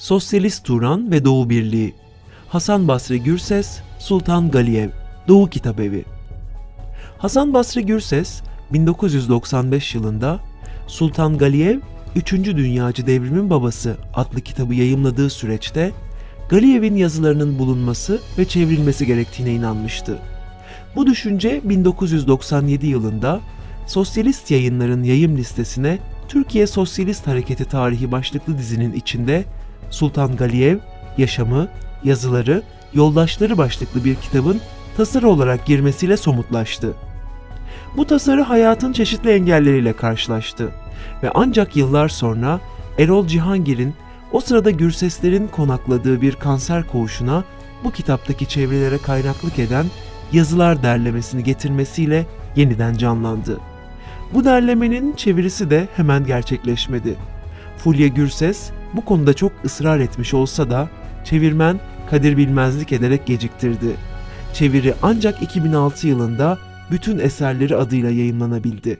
Sosyalist Turan ve Doğu Birliği Hasan Basri Gürses, Sultan Galiyev, Doğu Kitabevi Hasan Basri Gürses, 1995 yılında Sultan Galiyev, 3. Dünyacı Devrimin Babası adlı kitabı yayımladığı süreçte Galiyev'in yazılarının bulunması ve çevrilmesi gerektiğine inanmıştı. Bu düşünce 1997 yılında Sosyalist Yayınların yayım listesine Türkiye Sosyalist Hareketi Tarihi başlıklı dizinin içinde Sultan Galiyev, Yaşamı, Yazıları, Yoldaşları başlıklı bir kitabın tasarı olarak girmesiyle somutlaştı. Bu tasarı hayatın çeşitli engelleriyle karşılaştı ve ancak yıllar sonra Erol Cihangir'in o sırada Gürseslerin konakladığı bir kanser koğuşuna bu kitaptaki çevrelere kaynaklık eden yazılar derlemesini getirmesiyle yeniden canlandı. Bu derlemenin çevirisi de hemen gerçekleşmedi. Fulya Gürses bu konuda çok ısrar etmiş olsa da çevirmen Kadir Bilmezlik ederek geciktirdi. Çeviri ancak 2006 yılında bütün eserleri adıyla yayınlanabildi.